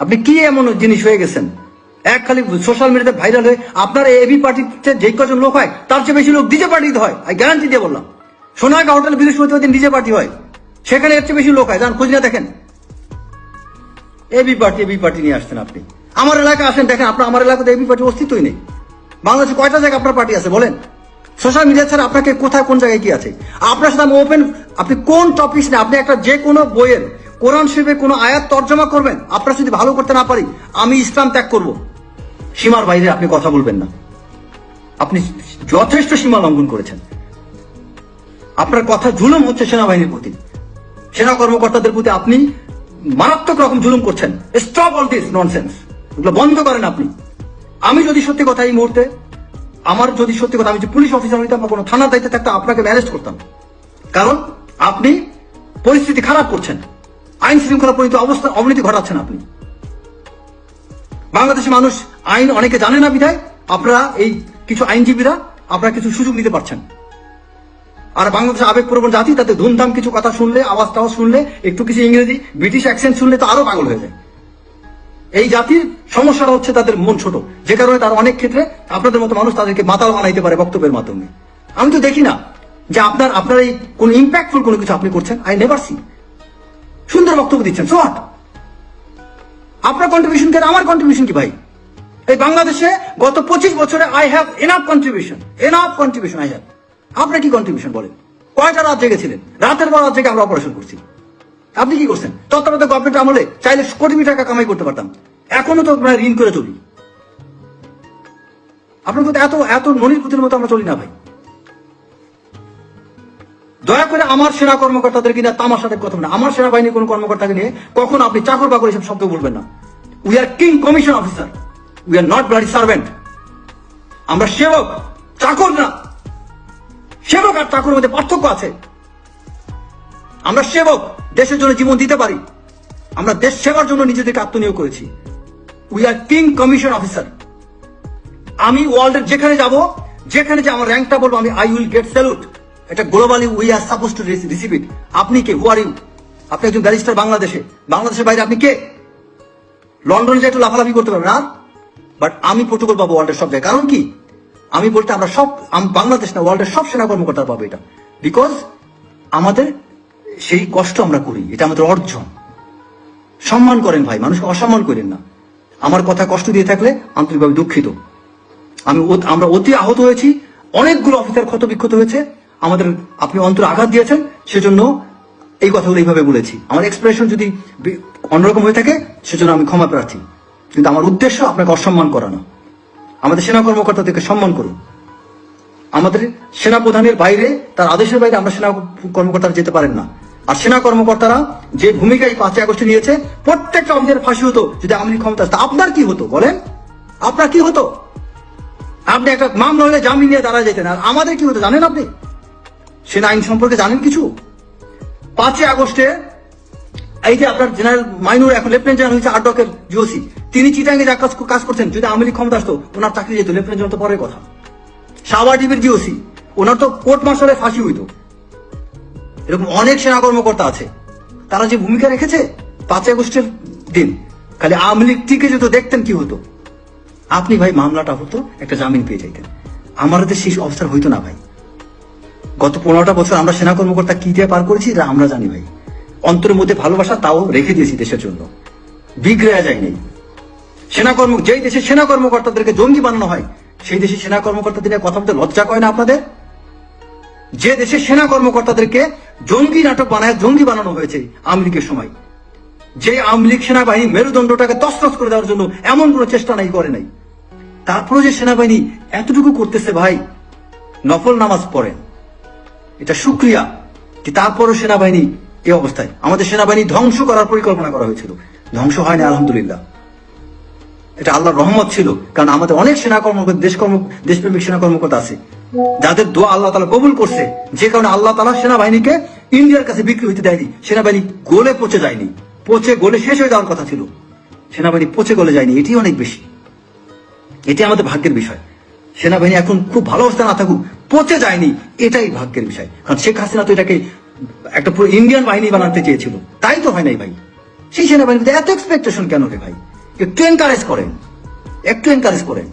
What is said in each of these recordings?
আপনি কি এমন জিনিস হয়ে গেছেন? এক খালি সোশ্যাল মিডিয়াতে ভাইরাল হয়ে আপনার এবি পার্টিতে যে কজন লোক হয়, তার চেয়ে বেশি লোক ডিজে পার্টিতে হয়, আমি গ্যারান্টি দিয়ে বললাম। সোনাগা হোটেল বৃহস্পতিবার দিন ডিজে পার্টি হয়, সেখানে এর চেয়ে বেশি লোক হয়। যান, খোঁজ না দেখেন। এবি পার্টি এবি পার্টি নিয়ে আসছেন আপনি। আমার এলাকা আসেন, দেখেন, আপনার, আমার এলাকাতে এবি পার্টি অস্তিত্বই নেই। বাংলাদেশে কয়টা জায়গায় আপনার পার্টি আছে, বলেন? সোশ্যাল মিডিয়া ছাড়া আপনাকে কোথায়, কোন জায়গায় কি আছে? আপনার সাথে আমি ওপেন আপনি কোন টপিক আপনি একটা যে কোনো বইয়ের কোরআন শরীফের কোনো আয়াত তর্জমা করবেন? আপনার যদি ভালো করতে না পারি, আমি ইসলাম ত্যাগ করব। সীমার বাইরে আপনি কথা বলবেন না। আপনি যথেষ্ট সীমা লঙ্ঘন করেছেন। আপনার কথা জুলুম হচ্ছে সেনাবাহিনীর প্রতি। সেনা কর্মকর্তাদের প্রতি আপনি মারাত্মক রকম জুলুম করছেন। স্টপ অল দিস ননসেন্স এগুলো বন্ধ করেন আপনি। আমি যদি সত্যি কথা এই মুহূর্তে, আমার যদি সত্যি কথা, আমি যে পুলিশ অফিসার হইতাম বা কোনো থানার দায়িত্বে থাকতাম, আপনাকে অ্যারেস্ট করতাম। কারণ আপনি পরিস্থিতি খারাপ করছেন। আইন শৃঙ্খলা পরিণত অবস্থা অবনতি ঘটাচ্ছেন আপনি। বাংলাদেশের মানুষ আইন অনেকে জানে না বিধায়, আপনারা এই কিছু আইনজীবীরা আপনারা কিছু সুযোগ নিতে পারছেন। আর বাংলাদেশের আবেগপ্রবণ জাতি, তাতে ধুমধাম কিছু কথা শুনলে আওয়াজ টাওয়াজ শুনলে, একটু কিছু ইংরেজি, ব্রিটিশ অ্যাকসেন্ট শুনলে তো আরও পাগল হয়ে যায়। এই জাতির সমস্যাটা হচ্ছে তাদের মন ছোট। যে কারণে তার অনেক ক্ষেত্রে আপনাদের মতো মানুষ তাদেরকে মাতাল বানাইতে পারে বক্তব্যের মাধ্যমে। আমি তো দেখি না যে আপনার আপনার এই কোন ইম্প্যাক্টফুল কোনো কিছু আপনি করছেন। আই নেভার সি সুন্দর বক্তব্য দিচ্ছেন সোয়াট আপনার কন্ট্রিবিউশন কেন আমার কন্ট্রিবিউশন কি ভাই? এই বাংলাদেশে গত পঁচিশ বছরে I have enough contribution enough contribution I have আপনার কি কন্ট্রিবিউশন বলেন? কয়টা রাত জেগেছিলেন রাতের পর রাত জেগে আমরা অপারেশন করছি। আপনি কি করছেন? তত্ত্বাবধায়ক গভর্নমেন্ট আমলে চাইলে কোটি টাকা কামাই করতে পারতাম। এখনও তো আমরা ঋণ করে চলি। আপনার এত এত পুতির মতো আমরা চলি না ভাই। দয়া করে আমার সেনা কর্মকর্তাদের কিনা তামার সাথে কথা বলেন। আমার সেনাবাহিনীর কোন কর্মকর্তাকে নিয়ে কখন আপনি চাকর বাকর এসব শব্দ বলবেন না। We are king commission officer we are not bloody servant আমরা সেবক, চাকর না। সেবক আর চাকরের মধ্যে পার্থক্য আছে। আমরা সেবক, দেশের জন্য জীবন দিতে পারি। আমরা দেশ সেবার জন্য নিজেদেরকে আত্মনিয়োগ করেছি। We are king commission officer আমি ওয়ার্ল্ডের যেখানে যাব, যেখানে যে আমার র্যাঙ্কটা বলব, আমি আই উইল গেট স্যালুট এটা globally we are suppose to receive it আপনি কে? হু আর ইউ আপনি একজন ব্যারিস্টার বাংলাদেশে। বাংলাদেশের বাইরে আপনি কে? লন্ডনে যে একটু লাফালাফি করতে পারবেন না বাট আমি প্রোটোকল পাবো ওয়ার্ল্ডের সব জায়গায়। কারণ কি? আমি বলতে আমরা সব বাংলাদেশ না ওয়ার্ল্ডের সব সেনা কর্মকর্তা পাবো এটা। বিকজ আমাদের সেই কষ্ট আমরা করি, এটা আমাদের অর্জন। সম্মান করেন ভাই, মানুষকে অসম্মান করেন না। আমার কথা কষ্ট দিয়ে থাকলে আন্তরিকভাবে দুঃখিত। আমি আমরা অতি আহত হয়েছি, অনেকগুলো অফিসার ক্ষত বিক্ষত হয়েছে। আমাদের, আপনি অন্তর আঘাত দিয়েছেন, সেজন্য এই কথাগুলো এইভাবে বলেছি। আমার এক্সপ্রেশন যদি অন্যরকম হয়ে থাকে, সেজন্য আমি ক্ষমা প্রার্থী। কিন্তু আমার উদ্দেশ্য আপনাকে অসম্মান করা না আমাদের সেনা কর্মকর্তাদেরকে সম্মান করুন। আমাদের সেনা প্রধানের বাইরে, তার আদেশের বাইরে আমরা সেনা কর্মকর্তারা যেতে পারেন না। আর সেনা কর্মকর্তারা যে ভূমিকায় পাঁচই আগস্টে নিয়েছে, প্রত্যেকটা অফিসের ফাঁসি হতো যদি লীগ ক্ষমতা আসতো। আপনার কি হতো, বলেন? আপনার কি হতো? আপনি একটা মামলা হলে জামিন নিয়ে দাঁড়া যেতেন। আর আমাদের কি হতো, জানেন আপনি? সেনা আইন সম্পর্কে জানেন কিছু? পাঁচই আগস্টে এই যে আপনার জেনারেল মাইনুর এখন লেফটেন্যান্ট জেনারেল হয়েছে আটকের জিওসি, তিনি চিটাঙ্গে যা কাজ কাজ করছেন, যদি আওয়ামী লীগ ক্ষমতা আসতো, ওনার চাকরি যেত, লেফটেন্যান্ট জেনারেল তো পরের কথা। সাবার টিভির জিওসি, ওনার তো কোর্ট মার্শালে ফাঁসি হইতো। এরকম অনেক সেনা কর্মকর্তা আছে। তারা যে ভূমিকা রেখেছে, পাঁচই আগস্টের দিন, খালি আওয়ামী টিকে যেত দেখতেন কি হতো? আপনি ভাই, মামলাটা হতো, একটা জামিন পেয়ে যাইতেন। আমাদের সেই অবস্থার হইতো না ভাই। গত পনেরোটা বছর আমরা সেনা কর্মকর্তা কি দিয়ে পার করেছি, এটা আমরা জানি ভাই। অন্তরের মধ্যে ভালোবাসা তাও রেখে দিয়েছি দেশের জন্য। বিগড়ে যায়নি সেনা কর্ম, যেই দেশে সেনা কর্মকর্তাদেরকে জঙ্গি বানানো হয়, সেই দেশে সেনা কর্মকর্তাদের কথা বলতে লজ্জা করে না আপনাদের? যে দেশে সেনা কর্মকর্তাদেরকে জঙ্গি নাটক বানায়, জঙ্গি বানানো হয়েছে আওয়ামী সময়। যে আওয়ামী লীগ সেনাবাহিনী মেরুদণ্ডটাকে তসতস করে দেওয়ার জন্য এমন কোনো চেষ্টা নাই, করে নাই। তারপরে যে সেনাবাহিনী এতটুকু করতেছে ভাই, নফল নামাজ পড়েন। এটা সুক্রিয়া যে তারপরও সেনাবাহিনী এই অবস্থায়। আমাদের সেনাবাহিনী ধ্বংস করার পরিকল্পনা করা হয়েছিল। ধ্বংস হয়নি, আলহামদুলিল্লাহ। এটা আল্লাহর রহমত ছিল, কারণ আমাদের অনেক সেনা কর্মকর্তা দেশ কর্ম দেশপ্রেমিক সেনা কর্মকর্তা আছে। যাদের দোয়া আল্লাহ তালা কবুল করছে, যে কারণে আল্লাহ তালা সেনাবাহিনীকে ইন্ডিয়ার কাছে বিক্রি হইতে দেয়নি। সেনাবাহিনী গোলে পচে যায়নি। পচে গোলে শেষ হয়ে যাওয়ার কথা ছিল। সেনাবাহিনী পচে গলে যায়নি, এটি অনেক বেশি। এটি আমাদের ভাগ্যের বিষয়। সেনাবাহিনী এখন খুব ভালো অবস্থা না থাকুক, পচে যায়নি, এটাই ভাগ্যের বিষয়। কারণ শেখ হাসিনা তো এটাকে একটা পুরো ইন্ডিয়ান বাহিনী বানাতে চেয়েছিল। তাই তো হয় নাই ভাই? সেই সেনাবাহিনীতে এত এক্সপেকটেশন কেন রে ভাই? একটু এনকারেজ করেন। একটু এনকারেজ করেন।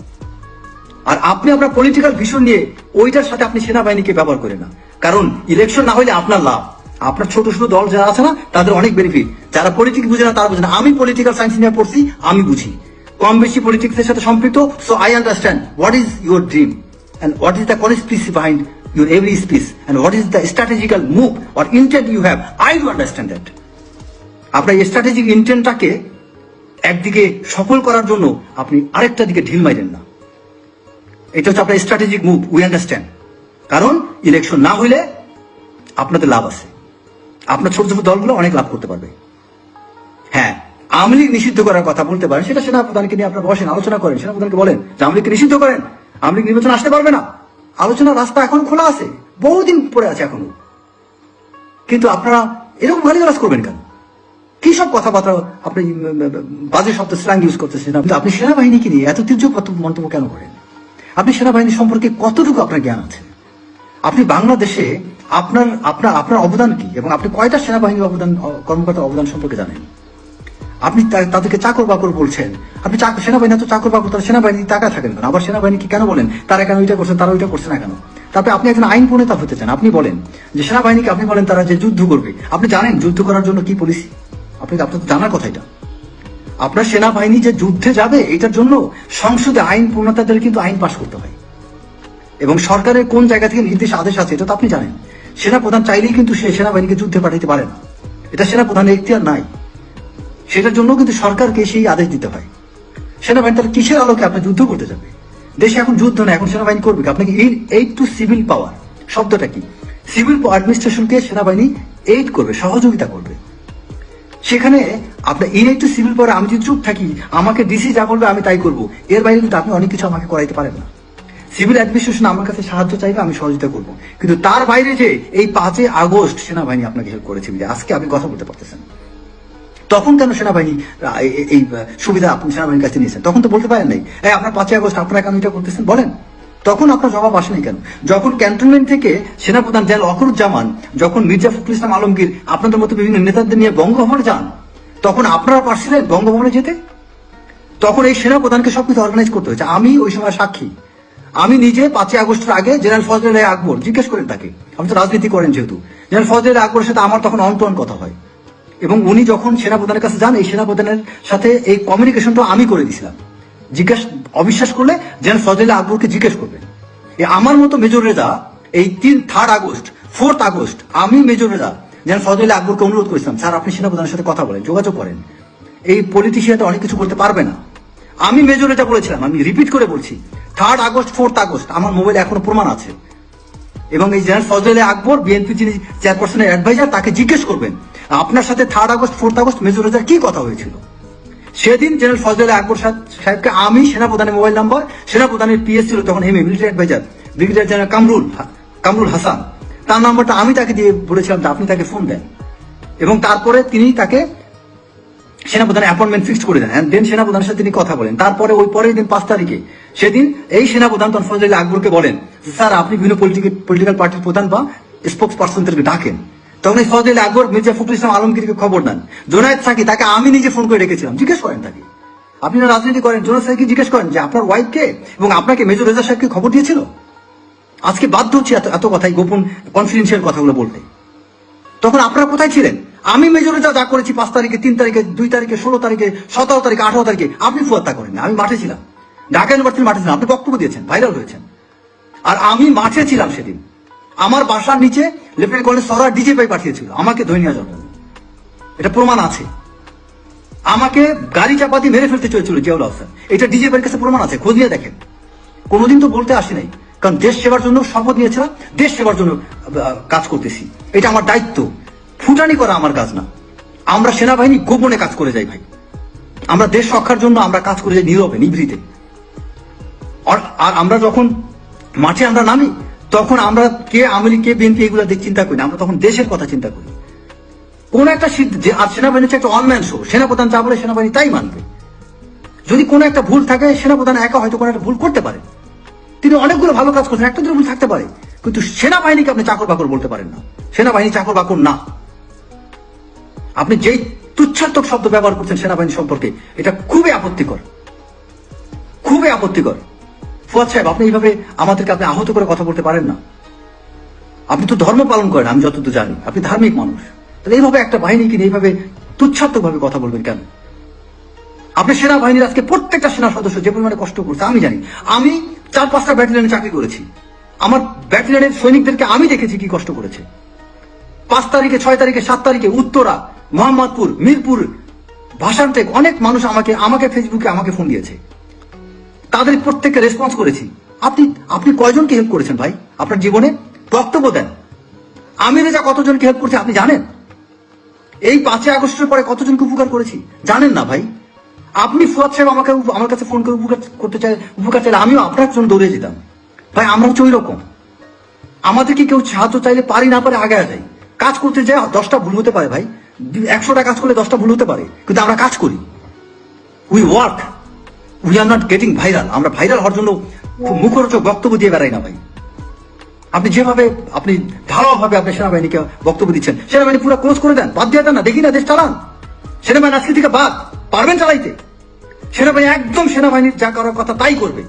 আর আপনি আপনার পলিটিক্যাল ভিশন নিয়ে ওইটার সাথে আপনি সেনাবাহিনীকে ব্যবহার করেন না। কারণ ইলেকশন না হলে আপনার লাভ। আপনার ছোট ছোট দল যারা আছে না, তাদের অনেক বেনিফিট যারা পলিটিক্স বুঝে না, তারা বুঝে না। আমি পলিটিক্যাল সায়েন্স নিয়ে পড়ছি, আমি বুঝি। কম বেশি পলিটিক্স এর সাথে সম্পৃক্ত so I understand what is your dream and what is the conspiracy behind your every speech and what is the strategical move or intent you have I do understand that আপনার strategic ইন্টেন্টটাকে একদিকে সফল করার জন্য আপনি আরেকটা দিকে ঢিল মাইলেন না। এটা হচ্ছে আপনার স্ট্র্যাটেজিক মুভ উই আন্ডারস্ট্যান্ড কারণ ইলেকশন না হইলে আপনাদের লাভ আছে। আপনার ছোট ছোট দলগুলো অনেক লাভ করতে পারবে। হ্যাঁ আওয়ামী লীগ নিষিদ্ধ করার কথা বলতে পারেন, সেটা সেনা প্রধানকে নিয়ে আপনারা বসেন, আলোচনা করেন সেনা প্রধানকে বলেন যে আওয়ামী লীগকে নিষিদ্ধ করেন আওয়ামী লীগ নির্বাচন আসতে পারবে না। আলোচনার রাস্তা এখন খোলা আছে, বহুদিন পরে আছে এখনও। কিন্তু আপনারা এরকম গালি গালাজ করবেন কেন? কি সব কথাবার্তা আপনি বাজে শব্দ স্ল্যাং ইউজ করতেছেন? কিন্তু আপনি সেনাবাহিনীকে নিয়ে এত তীর্য মন্তব্য কেন করেন? আপনি সেনাবাহিনী সম্পর্কে কতটুকু আপনার জ্ঞান আছে? আপনি বাংলাদেশে আপনার আপনার আপনার অবদান কি? এবং আপনি কয়টা সেনাবাহিনীর অবদান, কর্মকর্তার অবদান সম্পর্কে জানেন? আপনি তাদেরকে চাকর বাকর বলছেন। আপনি সেনাবাহিনী তো চাকর বাকর তারা সেনাবাহিনী টাকা থাকেন কেন? আবার সেনাবাহিনীকে কেন বলেন? তারা কেন ওইটা করছেন তারা ওইটা করছে না কেন? তারপরে আপনি একজন আইন প্রণেতা হতে চান, আপনি বলেন যে সেনাবাহিনীকে আপনি বলেন তারা যে যুদ্ধ করবে। আপনি জানেন যুদ্ধ করার জন্য কি পলিসি আপনি আপনার জানার কথা এটা। আপনার সেনাবাহিনী যে যুদ্ধে যাবে, এটার জন্য সংসদে আইন পূর্ণতাদের কিন্তু আইন পাশ করতে হয়। এবং সরকারের কোন জায়গা থেকে নির্দেশ আদেশ আছে, এটা তো আপনি জানেন। সেনা প্রধান চাইলেই কিন্তু সে সেনাবাহিনীকে যুদ্ধে পাঠাইতে পারে না। এটা সেনা প্রধানের এখতিয়ার নাই। সেটার জন্য কিন্তু সরকারকে সেই আদেশ দিতে হয়। সেনাবাহিনী তাহলে কিসের আলোকে আপনি যুদ্ধ করতে যাবে? দেশে এখন যুদ্ধ না এখন সেনাবাহিনী করবে? আপনাকে এইড টু সিভিল পাওয়ার শব্দটা কি? সিভিল অ্যাডমিনিস্ট্রেশনকে সেনাবাহিনী এইড করবে, সহযোগিতা করবে। সেখানে আপনার ইন একটু সিভিল পরে আমি যদি চুপ থাকি, আমাকে ডিসি যা বলবে আমি তাই করব। এর বাইরে কিন্তু আপনি অনেক কিছু আমাকে করাইতে পারেন না। সিভিল অ্যাডমিনিস্ট্রেশন আমার কাছে সাহায্য চাইবে, আমি সহযোগিতা করব। কিন্তু তার বাইরে যে এই পাঁচই আগস্ট সেনাবাহিনী আপনাকে হেল্প করেছে আজকে আপনি কথা বলতে পারতেছেন। তখন কেন সেনাবাহিনী এই- সুবিধা আপনি সেনাবাহিনীর কাছে নিয়েছেন? তখন তো বলতে পারেন নাই। এই আপনার পাঁচই আগস্ট আপনারা কেন এটা করতেছেন? বলেন। তখন আপনার জবাব আসেনি কেন? যখন ক্যান্টনমেন্ট থেকে সেনাপ্রধান জেনারেল অকরুজ্জামান, যখন মির্জা ফখরুল ইসলাম আলমগীর আপনাদের মতো বিভিন্ন নেতাদের নিয়ে বঙ্গভবনে যান, তখন আপনারা পারছিলেন বঙ্গভবনে যেতে? তখন এই সেনাপ্রধানকে সবকিছু অর্গানাইজ করতে হয়েছে। আমি ওই সময় সাক্ষী। আমি নিজে পাঁচই আগস্টের আগে জেনারেল ফজল রায় আকবর, জিজ্ঞেস করেন তাকে। আপনি তো রাজনীতি করেন যেহেতু। জেনারেল ফজল রায় আকবরের সাথে আমার তখন অন টু অন কথা হয়। এবং উনি যখন সেনাপ্রধানের কাছে যান, এই সেনাপ্রধানের সাথে এই কমিউনিকেশনটা আমি করে দিয়েছিলাম জিজ্ঞেস, অবিশ্বাস করলে জেনারেল ফজল আকবরকে জিজ্ঞেস করবেন। আমার মতো মেজর রেজা, এই তিন থার্ড আগস্ট ফোর্থ আগস্ট, আমি মেজর রেজা, জেনারেল ফজল আকবরকে অনুরোধ করেছিলাম, স্যার, আপনি সেনাপ্রধানের সাথে কথা বলেন, যোগাযোগ করেন। এই পলিটিশিয়ানটা অনেক কিছু করতে পারবে না। আমি মেজর রেজা বলেছিলাম, আমি রিপিট করে বলছি থার্ড আগস্ট ফোর্থ আগস্ট, আমার মোবাইলে এখনও প্রমাণ আছে। এবং এই জেনারেল ফজলে আকবর বিএনপি যিনি চেয়ারপারসনের অ্যাডভাইজার তাকে জিজ্ঞেস করবেন আপনার সাথে third August fourth August major রেজার কি কথা হয়েছিল? সেদিন জেনারেল ফজলে আকবর সাহেবকে আমি, সেনাপ্রধানের মোবাইল নাম্বার সেনাপ্রধানের পিএস ছিল তখন a military adviser brigadier general Kamrul Kamrul Hasan, তার নাম্বারটা আমি তাকে দিয়ে বলেছিলাম যে আপনি তাকে ফোন দেন। এবং তারপরে তিনি তাকে সেনাপ্রধানের অ্যাপয়েন্টমেন্ট ফিক্সড করে দেন। দেন সেনাপ্রধানের সাথে তিনি কথা বলেন। তারপরে ওই পরের দিন পাঁচ তারিখে, সেদিন এই সেনাপ্রধান তখন ফজল আকবরকে বলেন স্যার, আপনি বিভিন্ন পলিটিক্যাল পার্টির প্রধান বা স্পোক্স পার্সনদেরকে ডাকেন। তখন এই ফজল আকবর মির্জা ফখরুল ইসলাম আলমগীরকে খবর দেন। জোনায়েদ সাকি তাকে আমি নিজে ফোন করে রেখেছিলাম জিজ্ঞেস করেন তাকে। আপনি রাজনীতি করেন, জোনায়েদ সাকি জিজ্ঞেস করেন যে, আপনার ওয়াইফকে এবং আপনাকে মেজর রেজা সাহেবকে খবর দিয়েছিল? আজকে বাধ্য হচ্ছে এত এত কথাই গোপন কনফিডেন্সিয়াল কথাগুলো বলতে। তখন আপনারা কোথায় ছিলেন? আমি মেজরে যা যা করেছি পাঁচ তারিখে, তিন তারিখে, দুই তারিখে, ষোলো তারিখে, সতেরো তারিখে, আঠারো তারিখে, আপনি ফুয়াত্তা করেন আমি মাঠে ছিলাম। ঢাকা ইউনিভার্সিটির মাঠে ছিলাম। আপনি বক্তব্য দিয়েছেন ভাইরাল হয়েছেন। আর আমি মাঠে ছিলাম সেদিন। আমার বাসার নিচে লেফটেন্যান্ট কর্নেল সরার ডিজে পাই পাঠিয়েছিল, আমাকে ধরে নিয়ে এটা প্রমাণ আছে। আমাকে গাড়ি চাপাতি মেরে ফেলতে চেয়েছিল জিয়াউল আহসান এটা ডিজে পাইয়ের কাছে প্রমাণ আছে, খোঁজ নিয়ে দেখেন। কোনোদিন তো বলতে আসি নাই, কারণ দেশ সেবার জন্য শপথ নিয়েছিলাম, দেশ সেবার জন্য কাজ করতেছি। এটা আমার দায়িত্ব। ফুটানি করা আমার কাজ না। আমরা সেনাবাহিনী গোপনে কাজ করে যাই ভাই। আমরা দেশ রক্ষার জন্য আমরা কাজ করে যাই নীরবে, নিভৃতে। আর আমরা যখন মাঠে আমরা নামি তখন আমরা কে আওয়ামী কে বিএনপি, এগুলো চিন্তা করি না। আমরা তখন দেশের কথা চিন্তা করি। কোন একটা আর সেনাবাহিনী হচ্ছে একটা অনম্যান শো সেনাপ্রধান যা বলে সেনাবাহিনী তাই মানবে। যদি কোনো একটা ভুল থাকে, সেনাপ্রধান একা হয়তো কোনো একটা ভুল করতে পারে। তিনি অনেকগুলো ভালো কাজ করছেন, একটা দুটো ভুল থাকতে পারে। কিন্তু সেনাবাহিনীকে আপনি চাকর বাকর বলতে পারেন না। সেনাবাহিনী চাকর বাকর না। আপনি যেই তুচ্ছাত্মক শব্দ ব্যবহার করছেন সেনাবাহিনী সম্পর্কে, এটা খুবই আপত্তিকর। খুবই আপত্তিকর। ফুয়াদ সাহেব, আপনি এইভাবে আমাদেরকে আপনি আহত করে কথা বলতে পারেন না। আপনি তো ধর্ম পালন করেন, আমি যতদূর জানি। আপনি ধার্মিক মানুষ। তাহলে এইভাবে একটা বাহিনীকে নিয়ে এইভাবে তুচ্ছাত্মক ভাবে কথা বলবেন কেন? আপনি সেনাবাহিনীর আজকে প্রত্যেকটা সেনা সদস্য যে পরিমাণে কষ্ট করছে, আমি জানি। আমি চার পাঁচটা ব্যাটালিয়নে চাকরি করেছি। আমার ব্যাটালিয়নের সৈনিকদেরকে আমি দেখেছি কি কষ্ট করেছে। পাঁচ তারিখে, ছয় তারিখে, সাত তারিখে উত্তরা, মোহাম্মদপুর, মিরপুর ভাষান্তেক অনেক মানুষ আমাকে আমাকে ফেসবুকে আমাকে ফোন দিয়েছে। তাদের প্রত্যেককে রেসপন্স করেছি। আপনি আপনি কয়জনকে হেল্প করেছেন ভাই? আপনার জীবনে বক্তব্য দেন। আমি যা কতজনকে হেল্প করছি, আপনি জানেন? এই পাঁচই আগস্টের পরে কতজনকে উপকার করেছি? জানেন না ভাই। আপনি ফুয়াদ সাহেব আমাকে আমার কাছে ফোন করে উপকার করতে চাই উপকার চাইলে আমিও আপনার জন্য দৌড়ে যেতাম। ভাই, আমরা হচ্ছে ওই রকম আমাদেরকে কেউ সাহায্য চাইলে পারি না পারে আগে যাই কাজ করতে যাই দশটা ভুল হতে পারে ভাই। একশোটা কাজ করলে দশটা ভুল হতে পারে। কিন্তু আমরা কাজ করি। We work we are not getting viral আমরা ভাইরাল হওয়ার জন্য খুব মুখরোচক বক্তব্য দিয়ে বেড়াই না ভাই। আপনি যেভাবে, আপনি ঢালাওভাবে আপনি সেনাবাহিনীকে বক্তব্য দিচ্ছেন, সেনাবাহিনী পুরো ক্লোজ করে দেন, বাদ দিয়ে দেন না, দেখি না, দেশ চালান। সেনাবাহিনী আজকে থেকে বাদ, পারবেন চালাইতে। সেনাবাহিনী একদম সেনাবাহিনীর যা করার কথা তাই করবে।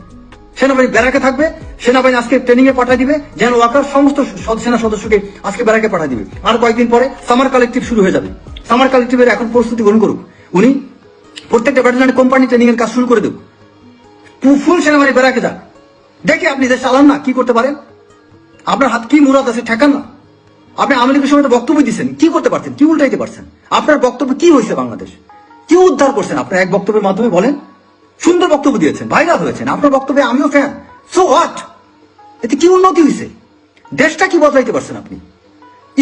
সেনাবাহিনী ব্যারাকে থাকবে, সেনাবাহিনী আজকে ট্রেনিং এ পাঠিয়ে দিবে, যেন ওয়াকার সমস্ত সেনা সদস্যকে আজকে ব্যারাকে পাঠিয়ে দিবে। আর কয়েকদিন পরে সামার কালেকটিভ শুরু হয়ে যাবে। সামার কালেকটিভের এখন প্রস্তুতি গ্রহণ করুক। উনি প্রত্যেকটা ব্যাটালিয়নে কোম্পানি ট্রেনিং এর কাজ শুরু করে দেব। ফুল সেনাবাহিনী ব্যারাকে যাক দেখে আপনি দেশ চালান না, কি করতে পারেন? আপনার হাত কি মুরাদ আছে, ঠেকান না। আপনি লীগের সময় বক্তব্য দিচ্ছেন কি করতে পারছেন? কি উল্টাইতে পারছেন? আপনার বক্তব্য কি হয়েছে বাংলাদেশ? কি উদ্ধার করছেন? আপনার এক বক্তব্যের মাধ্যমে বলেন। সুন্দর বক্তব্য দিয়েছেন, ভাইরাল হয়েছেন। আপনার বক্তব্যে আমিও ফ্যান সো হোয়াট এতে কি উন্নতি হয়েছে? দেশটা কি বদলাইতে পারছেন আপনি?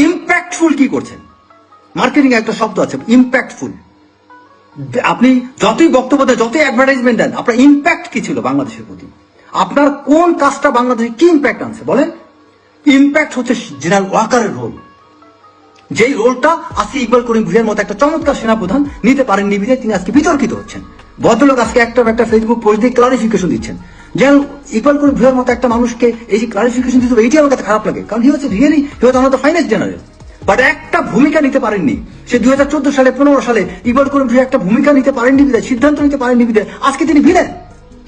ইম্প্যাক্টফুল কি করছেন? মার্কেটিং একটা শব্দ আছে ইম্প্যাক্টফুল আপনি যতই বক্তব্য দেন যতই অ্যাডভার্টাইজমেন্ট দেন আপনার ইম্প্যাক্ট কি ছিল বাংলাদেশের প্রতি? আপনার কোন কাজটা বাংলাদেশে কি ইম্প্যাক্ট আনছে বলেন? ইম্প্যাক্ট হচ্ছে জেনারেল ওয়াকারের রোল যেই রোলটা আজকে ইকবাল করিম ভুইয়ার মতো একটা চমৎকার সেনাপ্রধান নিতে পারেন বিধায় তিনি আজকে বিতর্কিত হচ্ছেন। ভদ্রলোক আজকে একটা একটা ফেসবুক পোস্ট দিয়ে ক্লারিফিকেশন দিচ্ছেন। যেন ইকবাল করিম ভুইয়ার মতো একটা মানুষকে এই যে ক্লারিফিকেশন দিতে হবে, এইটি আমার কাছে খারাপ লাগে। কারণ হি হচ্ছে রিয়েলি হি হচ্ছে আমাদের ফাইনেস্ট জেনারেল বাট একটা ভূমিকা নিতে পারেননি। সে দুই হাজার চোদ্দ সালে, পনেরো সালে ইকবাল করিম ভুইয়া একটা ভূমিকা নিতে পারেননি বিধায় সিদ্ধান্ত নিতে পারেননি বিধায় আজকে তিনি ভিলেন।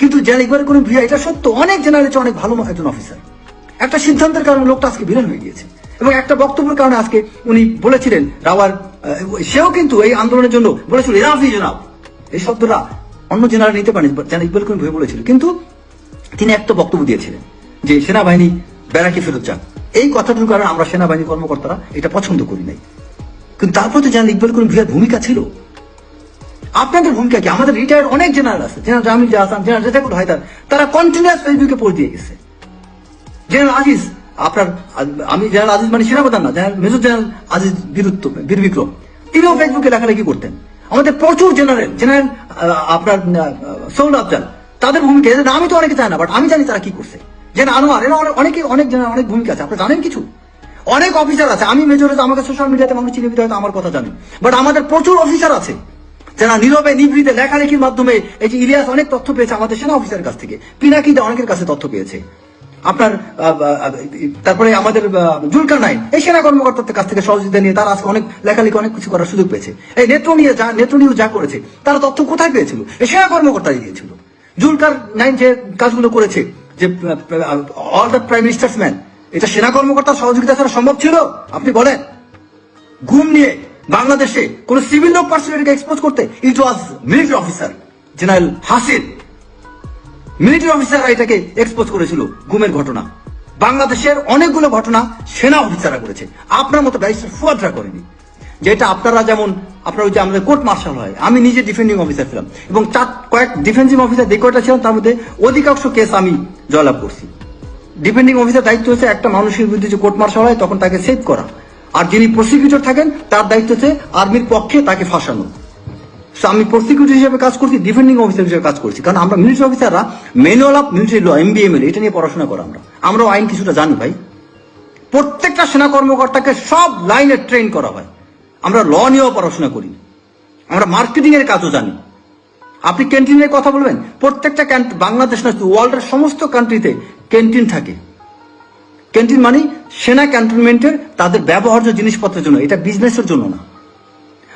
কিন্তু জেনারেল ইকবাল করিম ভুইয়া এটা সত্য, অনেক জেনারেল অনেক ভালো একজন অফিসার। একটা সিদ্ধান্তের কারণে লোকটা আজকে ভিলেন হয়ে গিয়েছে। এবং একটা বক্তব্যের কারণে আজকে উনি বলেছিলেন, রাওয়ার সেও কিন্তু এই আন্দোলনের জন্য বলেছিল ইজ এনাফ এই শব্দটা অন্য জেনারেল নিতে পারেন যেন ইকবাল করিম ভুইয়া বলেছিল। কিন্তু তিনি একটা বক্তব্য দিয়েছিলেন যে, সেনাবাহিনী ব্যারাকে ফেরত যান। এই কথাটির কারণে আমরা সেনাবাহিনী কর্মকর্তারা এটা পছন্দ করি নাই। কিন্তু তারপর তো জানেন ইকবাল করিম ভুইয়ার ভূমিকা ছিল। আপনাদের ভূমিকা কি? আমাদের রিটায়ার্ড অনেক জেনারেল আছে। জেনারেল জামিল জাহাসান জেনারেল রেজাকুল হায়দার, তারা কন্টিনিউয়াস ফেসবুকে পোস্ট দিয়ে গেছে। জেনারেল আজিজ, আপনার, আমি জেনারেল আজিজ মানে সেনাপ্রধান না জেনারেল মেজর জেনারেল আজিজ বীরত্ব বীর বিক্রম। তিনিও ফেসবুকে লেখালেখি করতেন। আমাদের প্রচুর জেনারেল জেনারেল আপনার সৌল আফজাল, তাদের ভূমিকা আমি তো অনেকে চাই না বাট আমি জানি তারা কি করছে। জেন আনোয়ার এরা অনেকে, অনেক জেনারেল অনেক ভূমিকা আছে। আপনারা জানেন কিছু? অনেক অফিসার আছে। আমি মেজর আমাকে সোশ্যাল মিডিয়াতে মানুষ চিনে হয়তো আমার কথা জানেন। বাট আমাদের প্রচুর অফিসার আছে, যারা নীরবে, নিভৃতে লেখালেখির মাধ্যমে এই যে ইলিয়াস অনেক তথ্য পেয়েছে আমাদের সেনা অফিসারের কাছ থেকে। পিনাকিদা অনেকের কাছে তথ্য পেয়েছে। আপনার তারপরে আমাদের জুলকার নাইন, এই সেনা কর্মকর্তাদের কাছ থেকে সহযোগিতা নিয়ে তারা আজকে অনেক লেখালেখি, অনেক কিছু করার সুযোগ পেয়েছে। এই নেত্র নিয়ে যা, নেত্র নিয়ে যা করেছে, তারা তথ্য কোথায় পেয়েছিল? এই সেনা কর্মকর্তাই দিয়েছিল। জুলকার নাইন যে কাজগুলো করেছে যে all the prime ministers man এটা সেনা কর্মকর্তার সহযোগিতা ছাড়া সম্ভব ছিল? আপনি বলেন। ঘুম নিয়ে বাংলাদেশে কোন সিভিল লোক পার্সোনালিটিকে এক্সপোজ করতে it was military officer general হাসির মিলিটারি অফিসাররা এটাকে এক্সপোজ করেছিল গুমের ঘটনা। বাংলাদেশের অনেকগুলো ঘটনা সেনা অফিসাররা করেছে। আপনার মতো ব্যারিস্টার ফুয়াদরা করেনি। যেটা আপনারা যেমন, আপনার ওই যে আমাদের কোর্ট মার্শাল হয়, আমি নিজে ডিফেন্ডিং অফিসার ছিলাম। এবং চার, কয়েক ডিফেন্সিভ অফিসার যে কয়টা ছিলাম, তার মধ্যে অধিকাংশ কেস আমি জয়লাভ করছি। ডিপেন্ডিং অফিসার দায়িত্ব হচ্ছে একটা মানুষের বিরুদ্ধে যে কোর্ট মার্শাল হয়, তখন তাকে সেভ করা। আর যিনি প্রসিকিউটর থাকেন, তার দায়িত্ব হচ্ছে আর্মির পক্ষে তাকে ফাঁসানো। আমি প্রসিকিউটর হিসেবে কাজ করছি ডিফেন্ডিং অফিসার হিসেবে কাজ করছি। কারণ আমরা মিলিটারি অফিসাররা manual of military law MBML এটা নিয়ে পড়াশোনা করা আমরা। আমরাও আইন কিছুটা জানি ভাই। প্রত্যেকটা সেনা কর্মকর্তাকে সব লাইনে ট্রেন করা হয়। আমরা ল নিয়েও পড়াশোনা করি। আমরা মার্কেটিং এর কাজও জানি। আপনি ক্যান্টিনের কথা বলবেন? প্রত্যেকটা বাংলাদেশ না ওয়ার্ল্ডের সমস্ত কান্ট্রিতে ক্যান্টিন থাকে। ক্যান্টিন মানে সেনা ক্যান্টনমেন্টের তাদের ব্যবহার্য জিনিসপত্রের জন্য, এটা বিজনেসের জন্য না।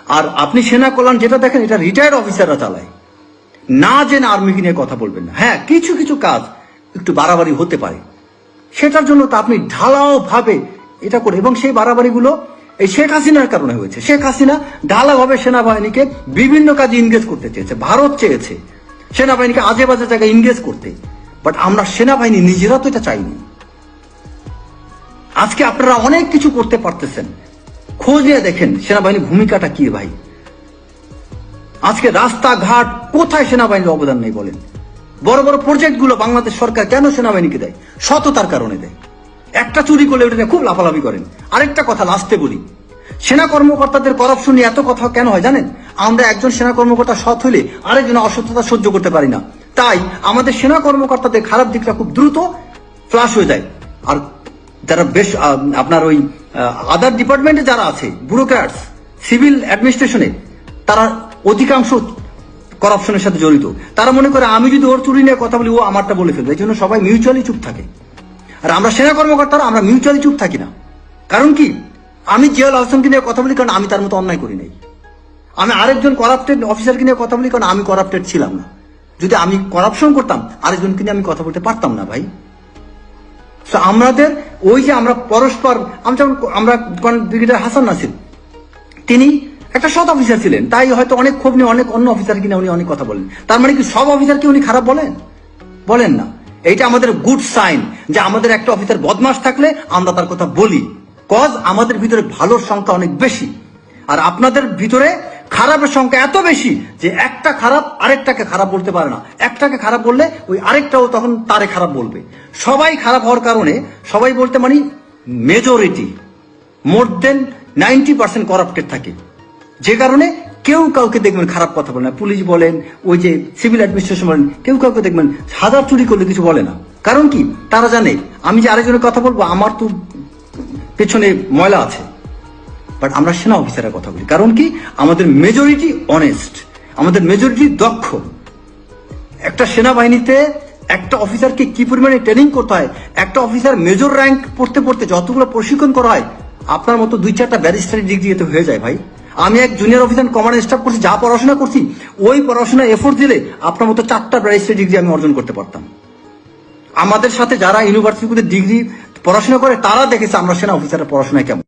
আর আপনি সেনা কল্যাণ যেটা দেখেন, এটা রিটায়ার্ড অফিসাররা চালায়। না জেনে আর্মিকে নিয়ে কথা বলবেন না। হ্যাঁ কিছু কিছু কাজ একটু বাড়াবাড়ি হতে পারে। সেটার জন্য তো আপনি ঢালাও ভাবে এটা করে এবং সেই বাড়াবাড়িগুলো এই শেখ হাসিনার কারণে হয়েছে। শেখ হাসিনা ঢালাভাবে সেনাবাহিনীকে বিভিন্ন কাজে ইনগেজ করতে চেয়েছে, ভারত চেয়েছে। সেনাবাহিনীকে আজে বাজে জায়গায় ইনগেজ করতে। বাট আমরা সেনাবাহিনী নিজেরা তো এটা চাইনি। আজকে আপনারা অনেক কিছু করতে পারতেছেন। খোঁজ দেখেন সেনাবাহিনীর ভূমিকাটা কি ভাই। আজকে রাস্তাঘাট কোথায় সেনাবাহিনীর অবদান নেই বলেন। বড় বড় প্রজেক্টগুলো বাংলাদেশ সরকার কেন সেনাবাহিনীকে দেয়? সততার কারণে দেয়। একটা চুরি করলে ওটা খুব লাফালাফি করেন। আরেকটা কথা লাস্টে বলি। সেনা কর্মকর্তাদের করাপশন নিয়ে এত কথা কেন হয় জানেন? আমরা একজন সেনা কর্মকর্তা সৎ হলে আরেকজন অসততা সহ্য করতে পারি না। তাই আমাদের সেনা কর্মকর্তাদের খারাপ দিকটা খুব দ্রুত ফ্লাশ হয়ে যায়। আর যারা বেশ আপনার ওই আদার ডিপার্টমেন্টে যারা আছে ব্যুরোক্র্যাটস সিভিল অ্যাডমিনিস্ট্রেশনে তারা অধিকাংশ করাপশনের সাথে জড়িত। তারা মনে করে, আমি যদি ওর চুরি নিয়ে কথা বলি, ও আমারটা বলে ফেলবে। এই জন্য সবাই মিউচুয়ালি চুপ থাকে। আর আমরা সেনা কর্মকর্তারা, আমরা মিউচুয়ালি চুপ থাকি না। কারণ কি? আমি জিয়াউল আহসানকে নিয়ে কথা বলি কারণ আমি তার মতো অন্যায় করি নাই। আমি আরেকজন করাপ্টেড অফিসারকে নিয়ে কথা বলি কারণ আমি করাপ্টেড ছিলাম না। যদি আমি করাপশন করতাম, আরেকজনকে নিয়ে আমি কথা বলতে পারতাম না ভাই। তো আমাদের ওই যে আমরা পরস্পর, আমি যেমন আমরা ব্রিগেডিয়ার হাসান নাসির, তিনি একটা সৎ অফিসার ছিলেন। তাই হয়তো অনেক ক্ষোভ নিয়ে অনেক অন্য অফিসার কিনে উনি অনেক কথা বলেন। তার মানে কি সব অফিসারকে উনি খারাপ বলেন? বলেন না। এইটা আমাদের গুড সাইন যে আমাদের একটা অফিসার বদমাস থাকলে আমরা তার কথা বলি। কজ আমাদের ভিতরে ভালোর সংখ্যা অনেক বেশি। আর আপনাদের ভিতরে খারাপের সংখ্যা এত বেশি যে একটা খারাপ আরেকটাকে খারাপ বলতে পারে না। একটাকে খারাপ বললে ওই আরেকটাও তখন তারে খারাপ বলবে। সবাই খারাপ হওয়ার কারণে সবাই বলতে মানে majority more than ninety percent corrupted থাকে। যে কারণে কেউ কাউকে দেখবেন খারাপ কথা বলে না। পুলিশ বলেন, ওই যে সিভিল অ্যাডমিনিস্ট্রেশন বলেন, কেউ কাউকে দেখবেন হাজার চুরি করলে কিছু বলে না। কারণ কি? তারা জানে, আমি যে আরেকজনের কথা বলব, আমার তো পেছনে ময়লা আছে। বাট আমরা সেনা অফিসারের কথা বলি। কারণ কি? আমাদের মেজরিটি অনেস্ট আমাদের মেজরিটি দক্ষ। একটা সেনাবাহিনীতে একটা অফিসারকে কি পরিমাণে ট্রেনিং করতে হয়? একটা অফিসার মেজর র্যাঙ্ক পড়তে পড়তে যতগুলো প্রশিক্ষণ করা হয়, আপনার মতো দুই চারটা ব্যারিস্টারি ডিগ্রি এতে হয়ে যায় ভাই। আমি এক জুনিয়র অফিসার কমান্ড স্টাফ করছি, যা পড়াশোনা করছি, ওই পড়াশোনা এফোর্ট দিলে আপনার মতো চারটা ব্যারিস্টার ডিগ্রি আমি অর্জন করতে পারতাম। আমাদের সাথে যারা ইউনিভার্সিটিতে ডিগ্রি পড়াশোনা করে, তারা দেখেছে আমরা সেনা অফিসারের পড়াশোনায় কেমন।